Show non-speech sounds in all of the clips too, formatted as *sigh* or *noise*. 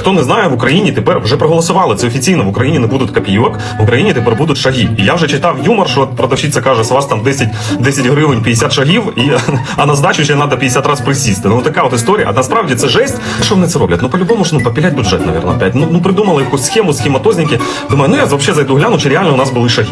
Хто не знає, в Україні тепер вже проголосували. Це офіційно. В Україні не будуть копійок, в Україні тепер будуть шаги. І я вже читав юмор, що продавщиця каже, що у вас там 10, 10 гривень 50 шагів, і, *laughs* а на здачу ще треба 50 разів присісти. Ну така от історія. А насправді це жесть. Що вони це роблять? Ну по-любому ж ну попілять бюджет, мабуть, опять. Ну, ну придумали якусь схему, схематозники. Думаю, ну я взагалі зайду гляну, чи реально у нас були шаги.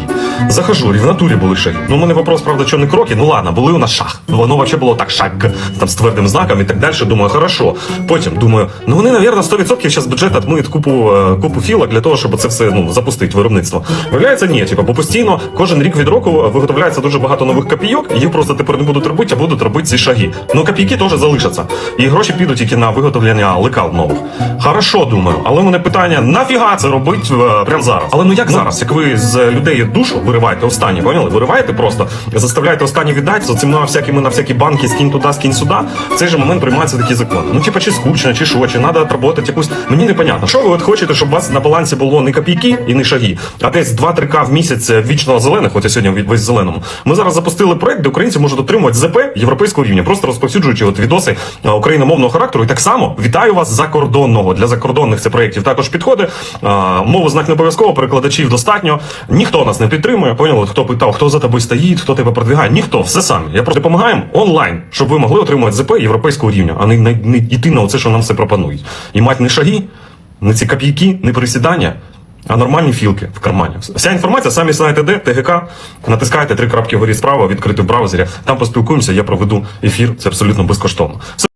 Захожу, в натурі були шаги. Ну, мене вопрос, правда, що не кроки. Ну ладно, були у нас шаг. Ну воно взагалі було так шаг, там з твердим знаком і так далі. Думаю, хорошо. Потім думаю, ну вони, мабуть, 100% зараз бюджет отмиють купу, е, купу філок для того, щоб це все ну, запустити виробництво. Виявляється, ні, типу, бо постійно кожен рік від року виготовляється дуже багато нових копійок, їх просто тепер не будуть робити, а будуть робити ці шаги. Ну копійки теж залишаться. І гроші підуть тільки на виготовлення лекал нових. Хорошо, думаю, але у мене питання: нафіга це робити е, прямо зараз? Але ну як зараз? Як ви з людей душу вириваєте останні, поняли? Вириваєте просто, заставляєте останні віддати з цими всякими на всякі банки, скинь туди, скинь сюди. В цей же момент приймаються такі закони. Ну, типа, чи скучно, чи що, чи треба отработати якусь. Мені непонятно. Що ви от хочете, щоб у вас на балансі було не копійки і не шаги, а десь 2-3к в місяць вічно зелених, от я сьогодні весь зеленому. Ми зараз запустили проект, де українці можуть отримувати ЗП європейського рівня, просто розповсюджуючи от відоси україномовного характеру. І так само вітаю вас закордонного. Для закордонних це проєктів також підходить. Мову знак не обов'язково, перекладачів достатньо. Ніхто нас не підтримує. Поняли? Хто питав, хто за тобою стоїть, хто тебе продвигає? Ніхто, все самі. Я просто допомагаємо онлайн, щоб ви могли отримувати ЗП європейського рівня, а не, не, не йти на оце, що нам все пропонують. І мати не шаги, не ці копійки, не присідання. А нормальні філки в кармані. Вся інформація самі знаєте де, ТГК, натискаєте три крапки вгорі справа, відкрити в браузері. Там поспілкуємося, я проведу ефір, це абсолютно безкоштовно.